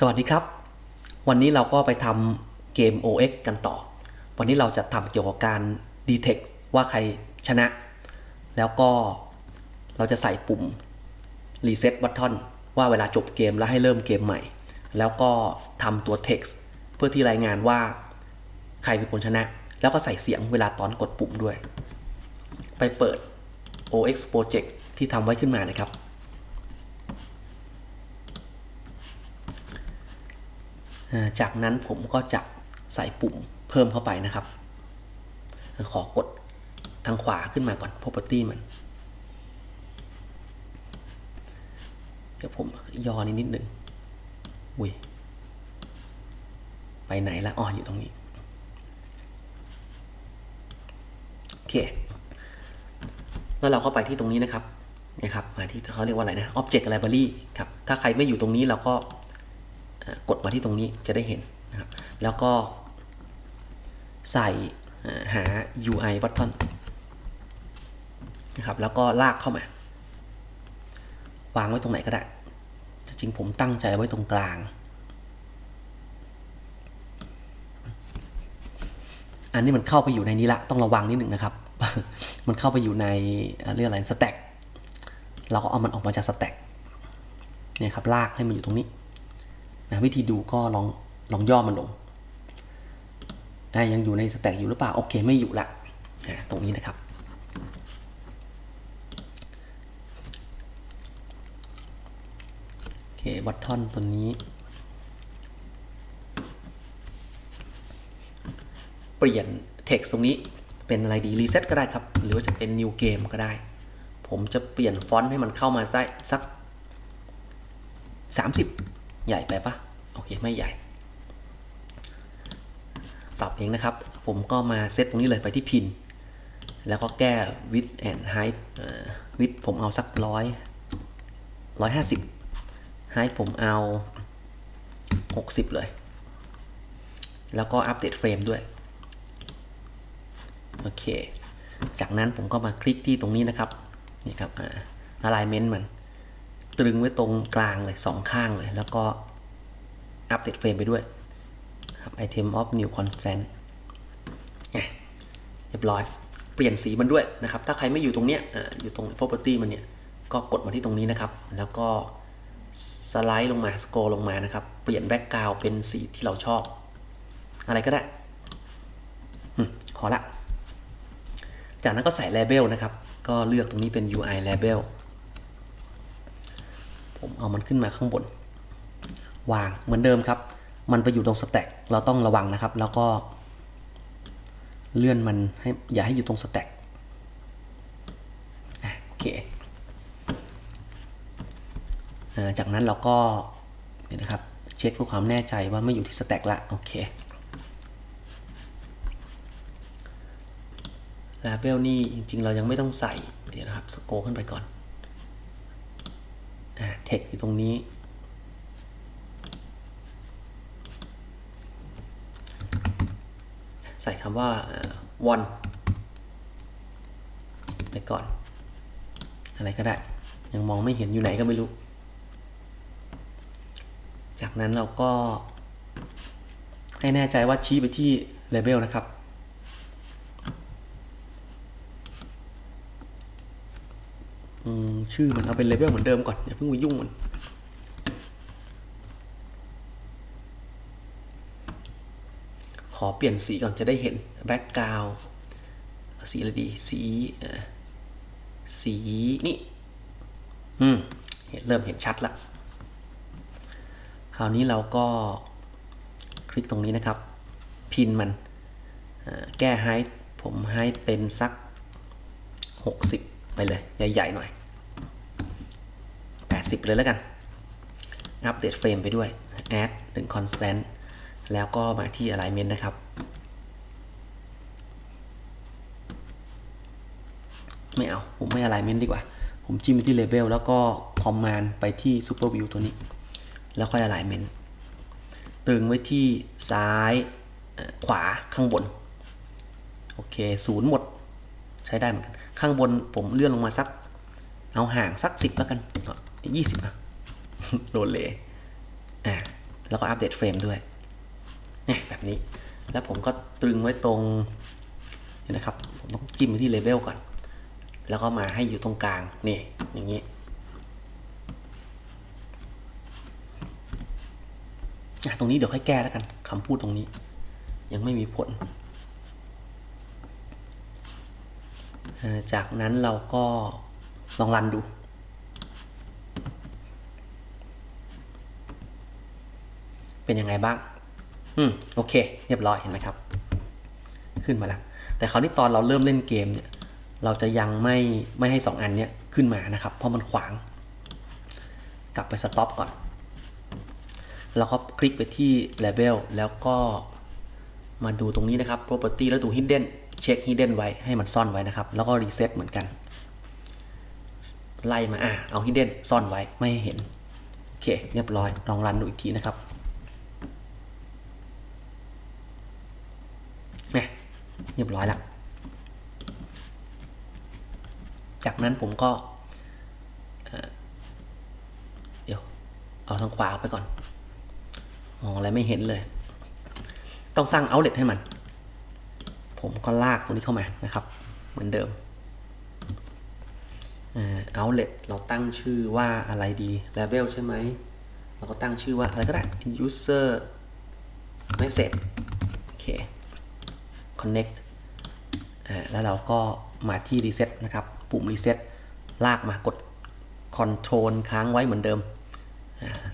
สวัสดีครับ วันนี้เราก็ไปทำเกม OX กันต่อ วันนี้เราจะทำเกี่ยวกับการ detect ว่าใครชนะ แล้วก็เราจะใส่ปุ่ม reset button ว่าเวลาจบเกมแล้วให้เริ่มเกมใหม่ แล้วก็ทำตัว text เพื่อที่รายงานว่าใครเป็นคนชนะ แล้วก็ใส่เสียงเวลาตอนกดปุ่มด้วย ไปเปิด OX project ที่ทำไว้ขึ้นมานะครับ อ่า จากนั้นผมก็จะใส่ปุ่มเพิ่มเข้าไปนะครับ ขอกดทางขวาขึ้นมาก่อน property มัน เดี๋ยวผมย่อนิดนิดหนึ่งอุ้ย ไปไหนละอ๋ออยู่ตรงนี้ โอเค แล้วเราก็ไปที่ตรงนี้นะครับนะครับมาที่เขาเรียกว่าอะไรนะ object library ครับ ถ้าใครไม่อยู่ตรงนี้เราก็ กดมาที่ตรงนี้จะได้เห็นนะครับ แล้วก็ใส่หา UI button นะครับแล้วก็ลากเข้ามาวางไว้ตรงไหนก็ได้ จริงผมตั้งใจไว้ตรงกลาง อันนี้มันเข้าไปอยู่ในนี้ละ ต้องระวังนิดหนึ่งนะครับ มันเข้าไปอยู่ในเรียกอะไรสแต็กเราก็เอามันออกมาจากสแต็กเนี่ยครับลากให้มันอยู่ตรงนี้ นะวิธีดูก็ลองลองย่อมันลงอะยังอยู่ในสแต็กอยู่หรือเปล่า โอเคไม่อยู่ละอะตรงนี้นะครับโอเคบัตทอนตัวนี้ เปลี่ยน text ตรงนี้เป็นอะไรดี reset ก็ได้ครับ หรือว่าจะเป็น new game ก็ได้ ผมจะเปลี่ยนฟอนต์ให้มันเข้ามาได้สัก 30 ใหญ่ไปปะโอเคไม่ใหญ่ ปรับเองนะครับ ผมก็มาเซตตรงนี้เลยไปที่พิน แล้วก็แก้ width and height width ผมเอาสักร้อยร้อยห้าสิบ height ผมเอา 60 เลย แล้วก็อัปเดตเฟรมด้วย โอเค จากนั้นผมก็มาคลิกที่ตรงนี้นะครับ นี่ครับอ่า alignment มัน ตรึงไว้ตรงกลางเลยสองข้างเลย แล้วก็อัปเดตเฟรมไปด้วยครับ item of new constant อะเรียบร้อย เปลี่ยนสีมันด้วยนะครับ ถ้าใครไม่อยู่ตรงเนี้ยออยู่ตรง property มันเนี่ย ก็กดมาที่ตรงนี้นะครับ แล้วก็สไลด์ลงมาสโกลงมานะครับ เปลี่ยนแบ็กกราวเป็นสีที่เราชอบ อะไรก็ได้อืมพอละ จากนั้นก็ใส่ label นะครับ ก็เลือกตรงนี้เป็น UI label ผมเอามันขึ้นมาข้างบน วางเหมือนเดิมครับ มันไปอยู่ตรงสแต็กเราต้องระวังนะครับ แล้วก็เลื่อนมันให้อย่าให้อยู่ตรงสแต็กโอเคอจากนั้นเราก็เนี่ยนะครับเช็คเพื่อความแน่ใจว่าไม่อยู่ที่สแต็กละโอเคลาเบลนี่จริงๆ เรายังไม่ต้องใส่เดี๋ยวนะครับสโกขึ้นไปก่อน เทคอยู่ตรงนี้ ใส่คำว่า one ไปก่อน อะไรก็ได้ ยังมองไม่เห็นอยู่ไหนก็ไม่รู้ จากนั้นเราก็ให้แน่ใจว่าชี้ไปที่ label นะครับ อืม ชื่อมันเอาเป็นเลเวลเหมือนเดิมก่อนอย่าเพิ่งไปยุ่งมันขอเปลี่ยนสีก่อนจะได้เห็นแบ็กกราวสีอะไรดีสีสีนี่อืมเห็นเริ่มเห็นชัดละคราวนี้เราก็คลิกตรงนี้นะครับ พินมันแก้ไฮผมให้เป็นสัก 60 ไปเลย ใหญ่ ๆ หน่อย 80 เลยแล้วกันอัปเดตเฟรมไปด้วย add 1 constant แล้วก็มาที่ alignment นะครับ ไม่เอา ผมไม่ alignment ดีกว่า ผมจิ้มไปที่ label แล้วก็ command ไปที่ super view ตัวนี้ แล้วค่อย alignment ตึงไว้ที่ซ้ายขวาข้างบน โอเคศูนย์หมด ใช้ได้เหมือนกัน ข้างบนผมเลื่อนลงมาสัก เอาห่างสักสิบแล้วกัน ยี่สิบอะโดนเลยอ่าแล้วก็อัปเดตเฟรมด้วยเนี่ยแบบนี้ แล้วผมก็ตรึงไว้ตรงนนะครับ ผมต้องจิ้มไปที่เลเบลก่อน แล้วก็มาให้อยู่ตรงกลาง นี่ อย่างนี้อะตรงนี้เดี๋ยวค่อยแก้แล้วกันคำพูดตรงนี้ ยังไม่มีผล จากนั้นเราก็ลองรันดู เป็นยังไงบ้าง อืมโอเค เรียบร้อยเห็นไหมครับ ขึ้นมาแล้ว แต่คราวนี้ตอนเราเริ่มเล่นเกมเนี่ย เราจะยังไม่ไม่ให้ 2 อันเนี้ยขึ้นมานะครับ เพราะมันขวาง กลับไปสต็อปก่อน แล้วก็คลิกไปที่ Label แล้วก็มาดูตรงนี้นะครับ Property แล้วดู Hidden เช็ค Hidden ไว้ให้มันซ่อนไว้นะครับ แล้วก็ Reset เหมือนกัน ไล่มาอะเอา Hidden ซ่อนไว้ไม่ให้เห็น โอเค เรียบร้อยลองรันดูอีกทีนะครับ เนี่ย เรียบร้อยล้วจากนั้นผมก็เดี๋ยวเอาทางขวาไปก่อนมองอะไรไม่เห็นเลย ต้องสร้าง outlet ให้มัน ผมก็ลากตรงนี้เข้ามานะครับ เหมือนเดิมเอ่อ outlet เราตั้งชื่อว่าอะไรดี label ใช่ไหม เราก็ตั้งชื่อว่าอะไรก็ได้ user message โอเค connect แล้วเราก็มาที่ reset นะครับ ปุ่ม reset ลากมากด control ค้างไว้เหมือนเดิม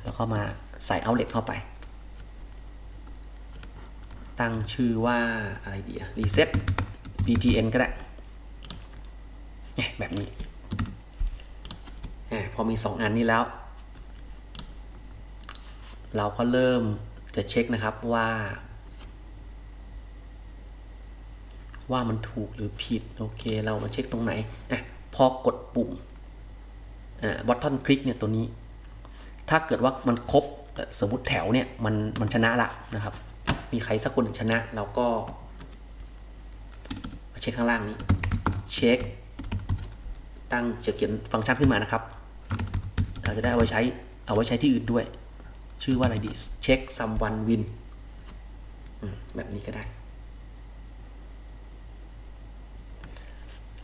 แล้วก็มาใส่ outlet เข้าไป ตั้งชื่อว่าอะไรดีอะ reset btn ก็ได้เนี่ยแบบนี้อพอมี 2 อันนี้แล้ว เราก็เริ่มจะเช็คนะครับว่า ว่ามันถูกหรือผิด โอเค เรามาเช็คตรงไหนอะพอกดปุ่มอ่า button click เนี่ยตัวนี้ ถ้าเกิดว่ามันครบสมมติแถวเนี่ยมันมันชนะละนะครับ มีใครสักคนหนึ่งชนะ เราก็ มาเช็คข้างล่างนี้ เช็ค ตั้งจะเขียนฟังก์ชันขึ้นมานะครับ เราจะได้เอาไว้ใช้เอาไว้ใช้ที่อื่นด้วย ชื่อว่าอะไรดี เช็ค someone win แบบนี้ก็ได้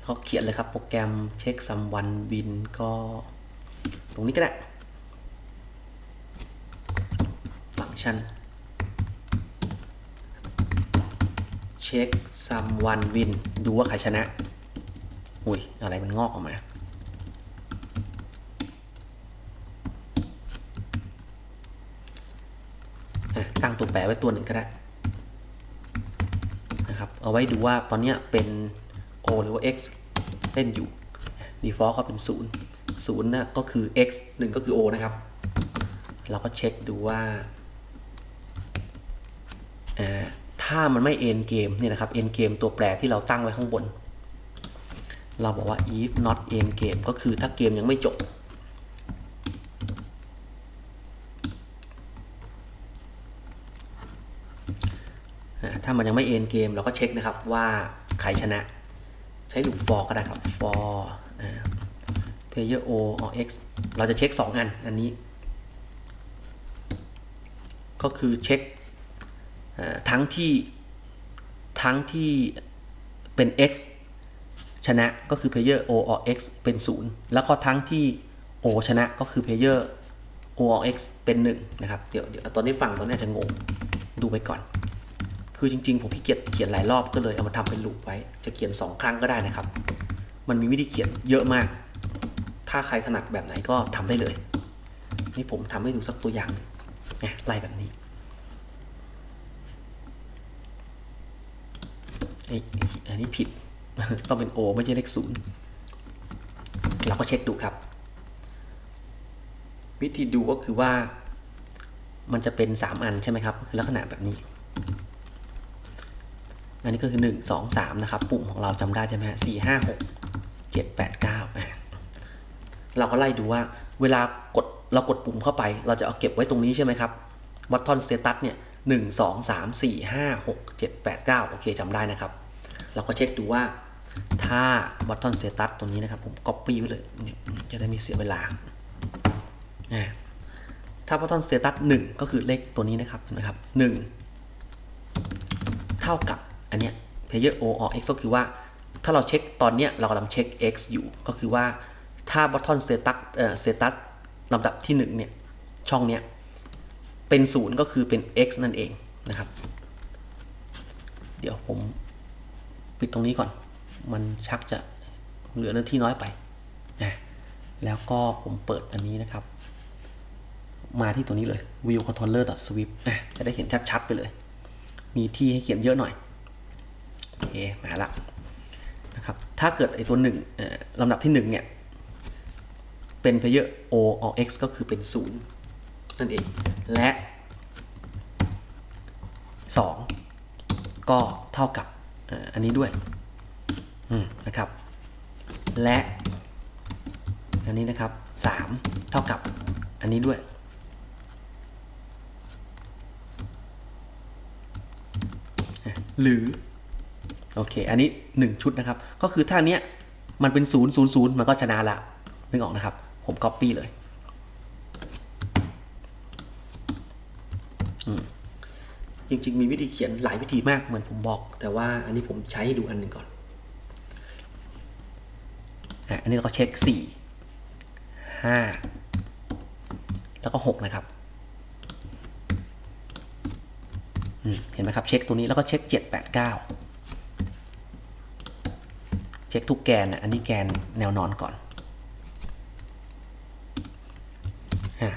เขาเขียนเลยครับโปรแกรมเช็คซัมวันบินก็ตรงนี้ก็ได้ ฟังก์ชันเช็คซัมวันวินดูว่าใครชนะ อุ้ย อะไรมันงอกออกมา ตั้งตัวแปรไว้ตัวหนึ่งก็ได้นะครับ เอาไว้ดูว่าตอนนี้เป็น o หรือว่า x เล่นอยู่ default ก็เป็น 0 0นะก็คือ x 1 ก็คือ o นะครับ เราก็เช็คดูว่า ถ้ามันไม่ end game เนี่ยนะครับ end game ตัวแปรที่เราตั้งไว้ข้างบน เราบอกว่า if not end game ก็คือถ้าเกมยังไม่จบ ถ้ามันยังไม่เอ็นเกมเราก็เช็คนะครับว่าใครชนะ ใช้ลูป for ก็ได้ครับ for อ่า player o or x เราจะเช็ค 2 อัน อันนี้ ก็คือเช็คทั้งที่ทั้งที่เป็น x ชนะก็คือ player o or x เป็น 0 แล้วก็ทั้งที่ o ชนะก็คือ player o or x เป็น 1 นะครับ เดี๋ยวเดี๋ยวตอนนี้ฟังตอนนี้จะงง ดูไปก่อน คือจริงๆ ผมขี้เกียจเขียนหลายรอบก็เลยเอามาทำเป็นลูปไว้ จะเขียน 2 ครั้งก็ได้นะครับ มันมีวิธีเขียนเยอะมาก ถ้าใครถนัดแบบไหนก็ทำได้เลย นี่ผมทำให้ดูสักตัวอย่างนี่ยไล่แบบนี้เอ้ยอันนี้ผิด ต้องเป็น O ไม่ใช่เลขศูนย์เราก็เช็คดูครับ วิธีดูก็คือว่ามันจะเป็น 3 อันใช่ไหมครับก็คือลักษณะแบบนี้ อันนี้ก็คือ 1 2 3 นะครับ ปุ่มของเราจำได้ใช่ไหมฮะ4 5 6 7 8 9อะเราก็ไล่ดูว่าเวลากดเรากดปุ่มเข้าไป เราจะเอาเก็บไว้ตรงนี้ใช่ไหมครับวัตทอนสเตตัสเนี่ยหนึ่งสองสามสี่ห้าหกเจ็ดแปดเก้าโอเคจำได้นะครับ เราก็เช็คดูว่าถ้าวัตทอนสเตตัสตรงนี้นะครับ ผม copy ไว้เลยจะได้มีเสียเวลาอ่าถ้า button status 1ก็คือเลขตัวนี้นะครับเห็นไหมครับ1เท่ากับ อันเนี้ย player o or x ก็คือว่า ถ้าเราเช็คตอนเนี้ยเรากำลังเช็ค x อยู่ ก็คือว่าถ้า button status เอ่อ status ลำดับที่1เนี่ย ช่องเนี้ย เป็น 0 ก็คือเป็น x นั่นเองนะครับ เดี๋ยวผมปิดตรงนี้ก่อน มันชักจะเหลือเนื้อที่น้อยไปนะแล้วก็ผมเปิดอันนี้นะครับ มาที่ตัวนี้เลย view controller swift อะจะได้เห็นชัดๆไปเลย มีที่ให้เขียนเยอะหน่อย โอเคมาละนะครับถ้าเกิดไอตัวหนึ่งลำดับที่หนึ่งเนี่ยเป็น player o or x ก็คือเป็น 0 นั่นเอง และ 2 ก็เท่ากับอ,อันนี้ด้วยนะครับ และ อันนี้นะครับ 3 เท่ากับอันนี้ด้วยหรือ โอเค อันนี้ 1 ชุดนะครับ ก็คือถ้าเนี้ยมันเป็น 0 0 0 มันก็ชนะละนึกออกนะครับ ผม copy เลย จริง ๆ มีวิธีเขียนหลายวิธีมากเหมือนผมบอก แต่ว่าอันนี้ผมใช้ให้ดูอันหนึ่งก่อน อันนี้เราก็เช็ค 4 5 แล้วก็ 6 นะครับเห็นไหมครับ เช็คตัวนี้แล้วก็เช็ค 7 8 9 เช็คทุกแกนนะอันนี้แกนแนวนอนก่อน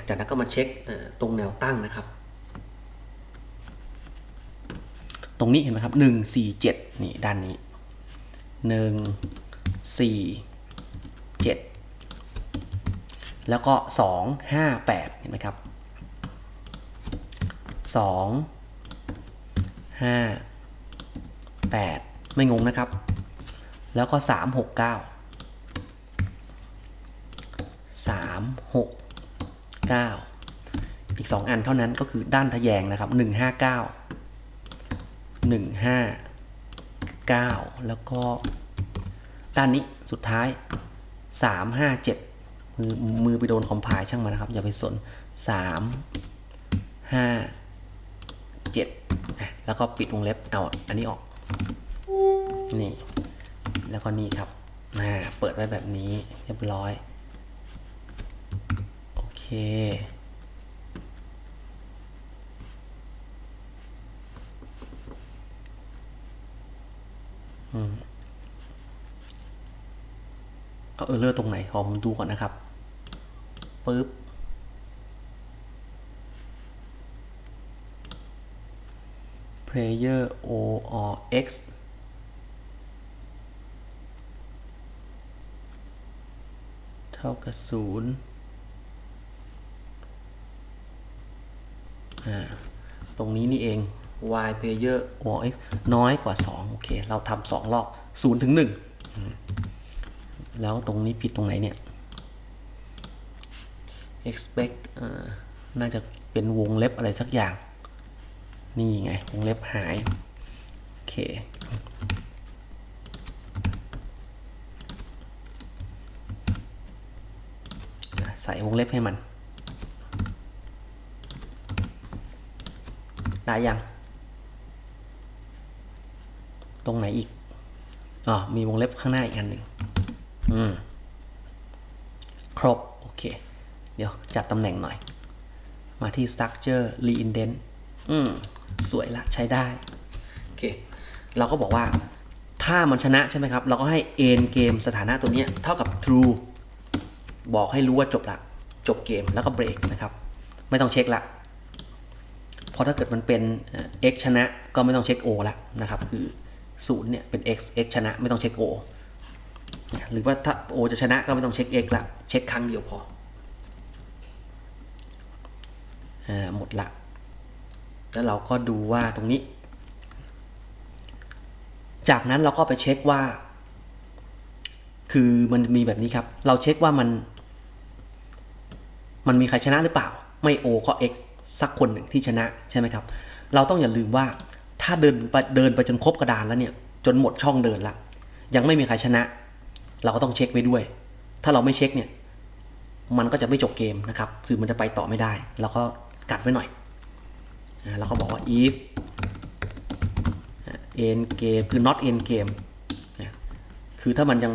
จากนั้นก็มาเช็คตรงแนวตั้งนะครับ ตรงนี้เห็นไหมครับ 1 4 7 นี่ด้านนี้ 1 4 7 แล้วก็ 2 5 8 เห็นไหมครับ2ห้าแปดไม่งงนะครับ แล้วก็สามหกเก้าสามหกเก้าอีกสองอันเท่านั้นก็คือด้านทะแยงนะครับหนึ่งห้าเก้าหนึ่งห้าเก้าแล้วก็ด้านนี้สุดท้ายสามห้าเจ็ดมือมือไปโดนคอมพล์ช่างมันนะครับ อย่าไปสนสามห้าเจ็ดแล้วก็ปิดวงเล็บเอาอันนี้ออก นี่ แล้วก็นี่ครับน่าเปิดไว้แบบนี้เรียบร้อย โอเค อืมเอาเออเลอร์ตรงไหนขอผมดูก่อนนะครับปึ๊บ player o or x ท่ากับศูนย์ตรงนี้นี่เอง y player or x น้อยกว่า 2 โอเค เราทำสองรอบ0ถึง 1 แล้วตรงนี้ผิดตรงไหนเนี่ย expect น่าจะเป็นวงเล็บอะไรสักอย่าง นี่ไง วงเล็บหาย โอเค ใส่วงเล็บให้มัน ได้ยัง ตรงไหนอีกอ๋อมีวงเล็บข้างหน้าอีกอันหนึ่งอืม ครบ โอเค เดี๋ยวจัดตำแหน่งหน่อย มาที่ structure reindent อืม สวยละใช้ได้ โอเค เราก็บอกว่าถ้ามันชนะใช่ไหมครับ เราก็ให้ end game สถานะตัวนี้เท่ากับ true บอกให้รู้ว่าจบละ จบเกมแล้วก็เบรกนะครับ ไม่ต้องเช็คละเพราะถ้าเกิดมันเป็น x ชนะก็ไม่ต้องเช็ค o ละนะครับ คือ0เนี่ยเป็น x x ชนะไม่ต้องเช็ค o หรือว่าถ้า o จะชนะก็ไม่ต้องเช็ค x ละเช็คครั้งเดียวพอหมดละ แล้วเราก็ดูว่าตรงนี้ จากนั้นเราก็ไปเช็คว่า คือมันมีแบบนี้ครับ เราเช็คว่ามัน มันมีใครชนะหรือเปล่า ไม่โอก็ x สักคนหนึ่งที่ชนะใช่ไหมครับ เราต้องอย่าลืมว่าถ้าเดินไปเดินไปจนครบกระดานแล้วเนี่ย จนหมดช่องเดินละยังไม่มีใครชนะ เราก็ต้องเช็คไว้ด้วย ถ้าเราไม่เช็คเนี่ย มันก็จะไม่จบเกมนะครับ คือมันจะไปต่อไม่ได้ เราก็กัดไว้หน่อยเราก็บอกว่า if end game คือ not end game คือถ้ามันยัง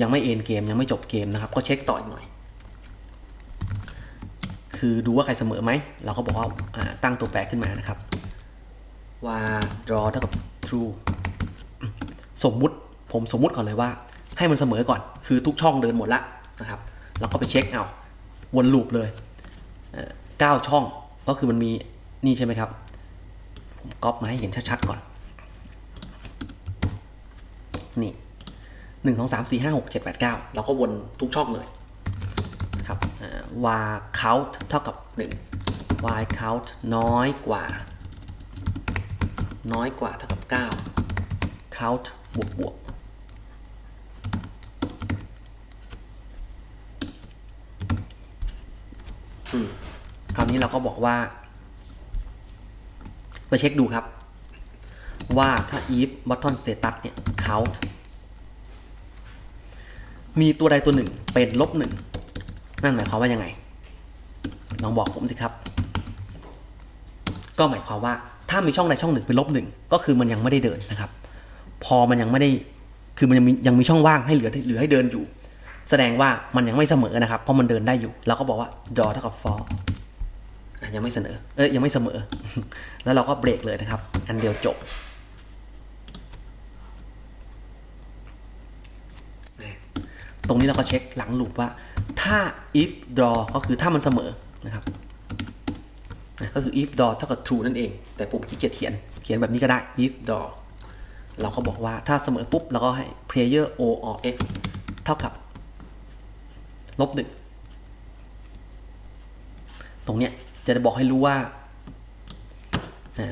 ยังไม่ end game ยังไม่จบเกมนะครับ ก็เช็คต่ออีกหน่อย คือดูว่าใครเสมอไหม เราก็บอกว่าาตั้งตัวแปรขึ้นมานะครับ ว่า draw เท่ากับ true สมมุติผมสมมุติก่อนเลยว่า ให้มันเสมอก่อน คือทุกช่องเดินหมดละนะครับเราก็ไปเช็คเอาวนลูปเลยเอ่อเก้าช่องก็คือมันมีนี่ใช่ไหมครับ ผมก๊อปมาให้เห็นชัดๆก่อน นี่ หนึ่งสองสามสี่ห้าหกเจ็ดแปดเก้าเราก็วนทุกช่องเลยนะครับเอ่อ var count เท่ากับหนึ่ง y count น้อยกว่า น้อยกว่าเท่ากับ 9 count บวกบวกอืมคราวนี้เราก็บอกว่า ไปเช็คดูครับ ว่าถ้า if button status เนี่ย count มีตัวใดตัวหนึ่งเป็นลบหนึ่งนั่นหมายความว่ายังไงลองบอกผมสิครับ ก็หมายความว่าถ้ามีช่องใดช่องหนึ่งเป็นลบหนึ่งก็คือมันยังไม่ได้เดินนะครับ พอมันยังไม่ได้คือมันยังมียังมีช่องว่างให้เหลือเหลือให้เดินอยู่ แสดงว่ามันยังไม่เสมอนะครับ เพราะมันเดินได้อยู่เราก็บอกว่า draw เท่ากับ for อะยังไม่เสนอเอ้ยยังไม่เสมอ แล้วเราก็เบรกเลยนะครับ อันเดียวจบนะ ตรงนี้เราก็เช็คหลังลูปว่าถ้า if draw ก็คือถ้ามันเสมอนะครับนะก็คือ if door เท่ากับ true นั่นเอง แต่ผมขี้เกียจเขียน เขียนแบบนี้ก็ได้ if door เราก็บอกว่าถ้าเสมอปุ๊บ เราก็ให้ player o or x เท่ากับลบหนึ่งตรงเนี้ยจะได้บอกให้รู้ว่า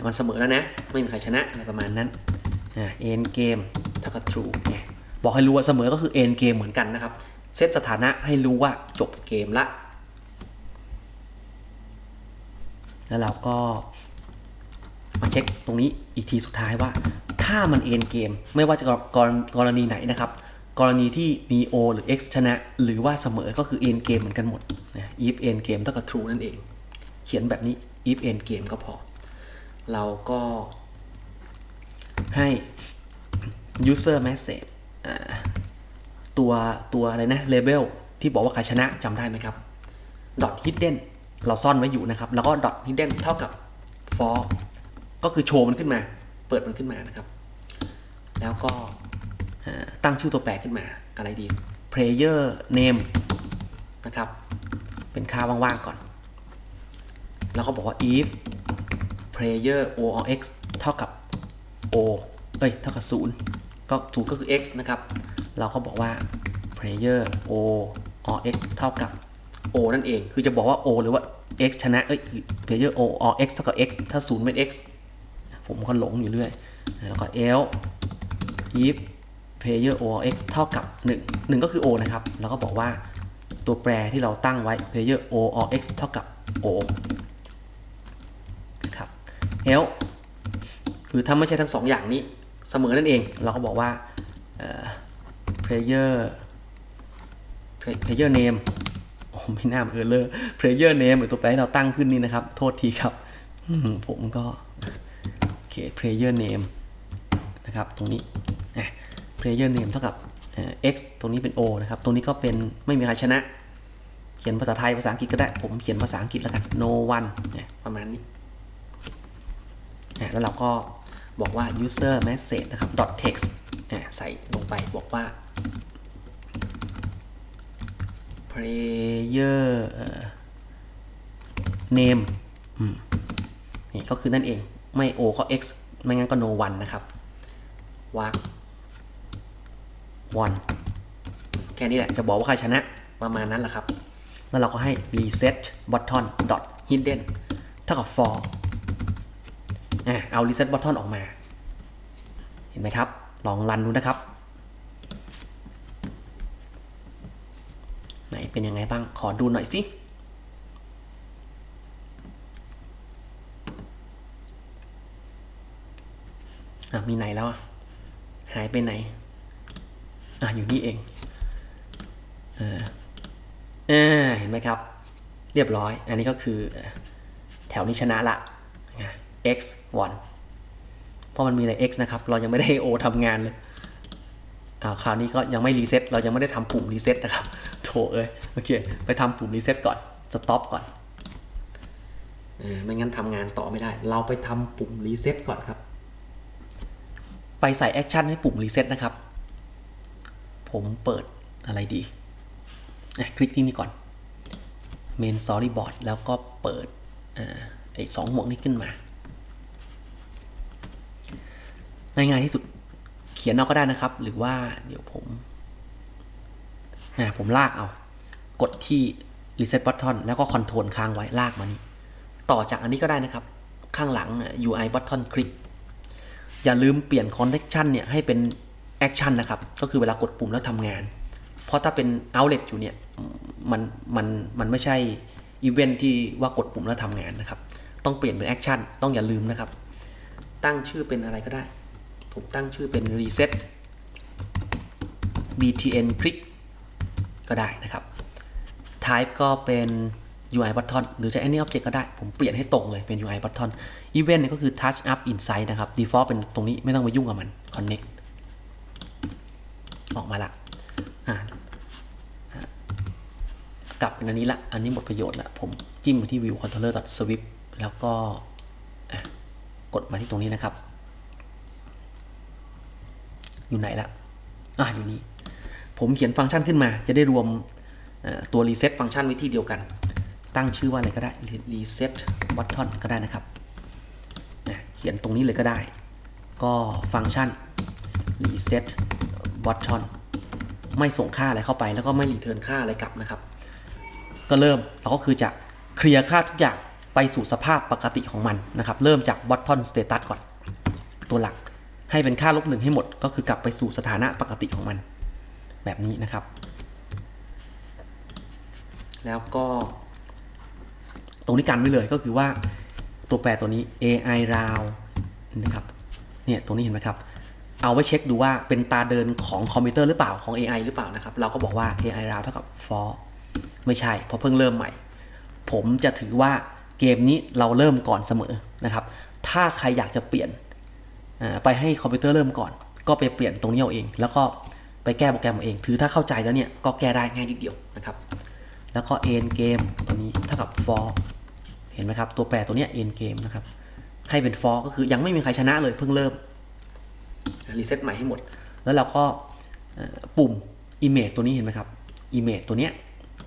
มันเสมอแล้วนะ ไม่มีใครชนะอะไรประมาณนั้นอ่า end game เท่ากับ true เนี่ย บอกให้รู้ว่าเสมอก็คือ end game เหมือนกันนะครับ เซตสถานะให้รู้ว่าจบเกมละ แล้วเราก็มาเช็คตรงนี้อีกทีสุดท้ายว่า ถ้ามันเอ็นเกม ไม่ว่าจะกรกรณีไหนนะครับ กรณีที่มี O หรือ X ชนะ หรือว่าเสมอก็คือเอ็นเกมเหมือนกันหมดนะ if end game เท่ากับ true นั่นเอง เขียนแบบนี้ if end game ก็พอ เราก็ให้ user message ตัวตัวอะไรนะ label ที่บอกว่าใครชนะจำได้ไหมครับ dot hidden เราซ่อนไว้อยู่นะครับ แล้วก็ dot hidden เท่ากับ for ก็คือโชว์มันขึ้นมา เปิดมันขึ้นมานะครับ แล้วก็ตั้งชื่อตัวแปรขึ้นมาอะไรดี player name นะครับ เป็นค่าว่างๆก่อน แล้วก็บอกว่า if player o or x เท่ากับ o เอ้ย เท่ากับ 0 ก็0ก็คือ x นะครับ เราก็บอกว่า player o or x เท่ากับ o นั่นเอง คือจะบอกว่า o หรือว่า x ชนะ เอ้ย player o or x เท่ากับ x ถ้า 0 เป็น x ผมก็หลงอยู่เรื่อย แล้วก็ elif player o or x เท่ากับ 1 1 ก็คือ o นะครับ แล้วก็บอกว่าตัวแปรที่เราตั้งไว้ player o or x เท่ากับ o ครับ l คือถ้าไม่ใช่ทั้งสองอย่างนี้ เสมอนั่นเอง เราก็บอกว่า player player name โอ้ไม่น่าเออเลอ player name หรือตัวแปรที่เราตั้งขึ้นนี่นะครับ โทษทีครับ ผมก็โอเค player name นะครับ ตรงนี้ player name เท่ากับ x ตรงนี้เป็น o นะครับ ตรงนี้ก็เป็นไม่มีใครชนะ เขียนภาษาไทยภาษาอังกฤษก็ได้ ผมเขียนภาษาอังกฤษแล้วกัน no one ประมาณนี้ แล้วเราก็ บอกว่า user message นะครับ dot text ใส่ลงไปบอกว่า player name นี่ก็คือนั่นเอง ไม่ o ก็ x ไม่งั้นก็ no one นะครับ walk one แค่นี้แหละ จะบอกว่าใครชนะ ประมาณนั้นแหละครับ แล้วเราก็ให้ reset button dot hidden เท่ากับ for อะเอา reset button ออกมา เห็นไหมครับ ลองรันดูนะครับ ไหนเป็นยังไงบ้าง ขอดูหน่อยสิอะมีไหนแล้วอะ หายไปไหน อะ อยู่นี่เองเอออ่าเห็นไหมครับ เรียบร้อย อันนี้ก็คือแถวนี้ชนะละ x 1เพราะมันมีใน x นะครับ เรายังไม่ได้ o ทำงานเลยอ่าคราวนี้ก็ยังไม่รีเซ็ตเรายังไม่ได้ทำปุ่มรีเซ็ตนะครับโถเอ้ยโอเค ไปทำปุ่มรีเซ็ตก่อนสต็อปก่อนเออไม่งั้นทำงานต่อไม่ได้ เราไปทำปุ่มรีเซ็ตก่อนครับ ไปใส่แอคชั่นให้ปุ่มรีเซ็ตนะครับ ผมเปิดอะไรดีอะคลิกที่นี่ก่อน Main Storyboard แล้วก็เปิดอาไอ้สองหมวกนี้ขึ้นมา ง่ายๆที่สุดเขียนเอาก็ได้นะครับ หรือว่าเดี๋ยวผมอ่าผมลากเอา กดที่ Reset Button แล้วก็ Control ค้างไว้ลากมานี่ต่อจากอันนี้ก็ได้นะครับ ข้างหลัง UI Button คลิกอย่าลืมเปลี่ยน Connection เนี่ยให้เป็น Action นะครับ ก็คือเวลากดปุ่มแล้วทำงาน เพราะถ้าเป็น Outlet อยู่เนี่ย มัน มัน มันไม่ใช่อีเวนท์ที่ว่ากดปุ่มแล้วทำงานนะครับ ต้องเปลี่ยนเป็น Action ต้องอย่าลืมนะครับ ตั้งชื่อเป็นอะไรก็ได้ ผมตั้งชื่อเป็น reset btn click ก็ได้นะครับ type ก็เป็น UI button หรือจะ any object ก็ได้ ผมเปลี่ยนให้ตรงเลยเป็น UI button event เนี่ยก็คือ touch up inside นะครับ default เป็นตรงนี้ไม่ต้องไปยุ่งกับมัน connect ออกมาละอ่ากลับเป็นอันนี้ละ อันนี้หมดประโยชน์ละ ผมจิ้มไปที่ view controller swift แล้วก็กดมาที่ตรงนี้นะครับ อยู่ไหนละอะอยู่นี่ผมเขียนฟังก์ชันขึ้นมา จะได้รวมตัว reset ฟังก์ชันไว้ที่เดียวกัน ตั้งชื่อว่าอะไรก็ได้ reset button ก็ได้นะครับเขียนตรงนี้เลยก็ได้ ก็ฟังก์ชัน reset button ไม่ส่งค่าอะไรเข้าไป แล้วก็ไม่รีเทิร์นค่าอะไรกลับนะครับ ก็เริ่มเราก็คือจะเคลียร์ค่าทุกอย่างไปสู่สภาพปกติของมันนะครับ เริ่มจาก button status ก่อน ตัวหลัก ให้เป็นค่าลบหนึ่งให้หมด ก็คือกลับไปสู่สถานะปกติของมัน แบบนี้นะครับ แล้วก็ ตรงนี้กันไว้เลยก็คือว่าตัวแปรตัวนี้ AI round นะครับเนี่ยตรงนี้เห็นไหมครับ เอาไว้เช็คดูว่าเป็นตาเดินของคอมพิวเตอร์หรือเปล่าของ AI หรือเปล่านะครับ เราก็บอกว่า AI round เท่ากับ for ไม่ใช่เพราะเพิ่งเริ่มใหม่ ผมจะถือว่าเกมนี้เราเริ่มก่อนเสมอนะครับ ถ้าใครอยากจะเปลี่ยน ไปให้คอมพิวเตอร์เริ่มก่อน ก็ไปเปลี่ยนตรงนี้เอาเอง แล้วก็ไปแก้โปรแกรมเอาเองคือถ้าเข้าใจแล้วเนี่ยก็แก้ได้ง่ายนิดเดียวนะครับแล้วก็ end game ตัวนี้เท่ากับ for เห็นไหมครับ ตัวแปรตัวนี้ end game นะครับ ให้เป็น for ก็คือยังไม่มีใครชนะเลยเพิ่งเริ่มรีเซ็ตใหม่ให้หมด แล้วเราก็ปุ่ม image ตัวนี้เห็นไหมครับ image ตัวเนี้ย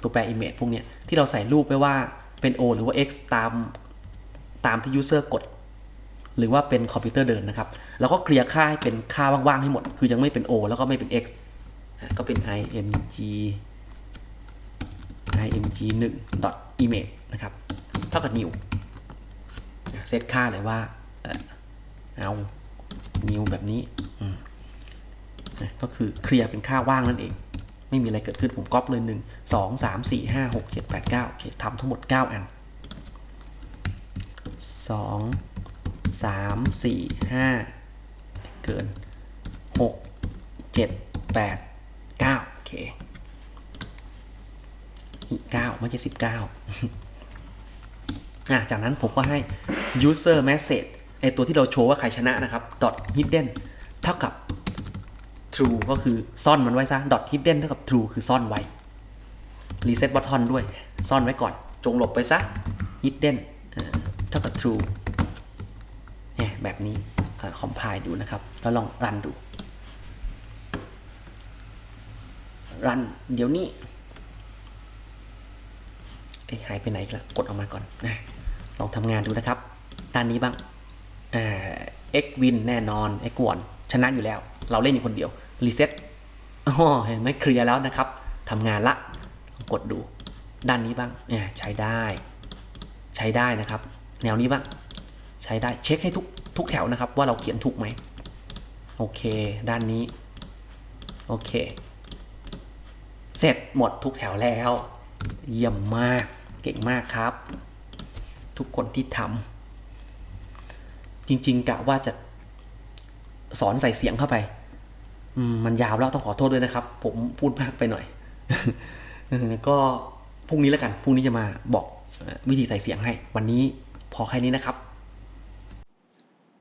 ตัวแปร image พวกเนี้ยที่เราใส่รูปไปว่าเป็น o หรือว่า x ตามตามที่ user กด หรือว่าเป็นคอมพิวเตอร์เดินนะครับแล้วก็เคลียร์ค่าให้เป็นค่าว่างๆให้หมด คือยังไม่เป็น O แล้วก็ไม่เป็น X ก็เป็น img img 1 dot image นะครับเท่ากับ new เซตค่าเลยว่าเอา new แบบนี้ก็คือเคลียร์เป็นค่าว่างนั่นเอง ไม่มีอะไรเกิดขึ้นผมก๊อปเลย 1 2 3 4 5 6 7 8 9โอเคทำทั้งหมด 9 อัน 2 สามสี่ห้าเกินหกเจ็ดแปดเก้าโอเคอีกเก้าไม่ใช่สิบเก้าอะจากนั้นผมก็ให้ user message ไอตัวที่เราโชว์ว่าใครชนะนะครับ dot hidden เท่ากับ true ก็คือซ่อนมันไว้ซะ dot hidden เท่ากับ true คือซ่อนไว้ reset button ด้วย ซ่อนไว้ก่อน จงหลบไปซะ hidden เอ่อเท่ากับ true แบบนี้คอมไพล์ดูนะครับ แล้วลองรันดู รันเดี๋ยวนี้เอ้ยหายไปไหนกละกดออกมาก่อนนะลองทำงานดูนะครับ ด้านนี้บ้างอ่า x win แน่นอน x 1ชนะอยู่แล้ว เราเล่นอยู่คนเดียว reset อ๋อเห็นไหมเคลียร์แล้วนะครับทำงานละ กดดูด้านนี้บ้างเนี่ยใช้ได้ ใช้ได้นะครับ แนวนี้บ้าง ใช้ได้เช็คให้ทุก ทุกแถวนะครับ ว่าเราเขียนถูกไหมโอเค ด้านนี้ โอเค เสร็จหมดทุกแถวแล้ว เยี่ยมมาก เก่งมากครับ ทุกคนที่ทำจริงๆกะว่าจะสอนใส่เสียงเข้าไปมมันยาวแล้วต้องขอโทษด้วยนะครับ ผมพูดมากไปหน่อย ก็พรุ่งนี้แล้วกัน พรุ่งนี้จะมาบอกวิธีใส่เสียงให้ วันนี้พอแค่นี้นะครับ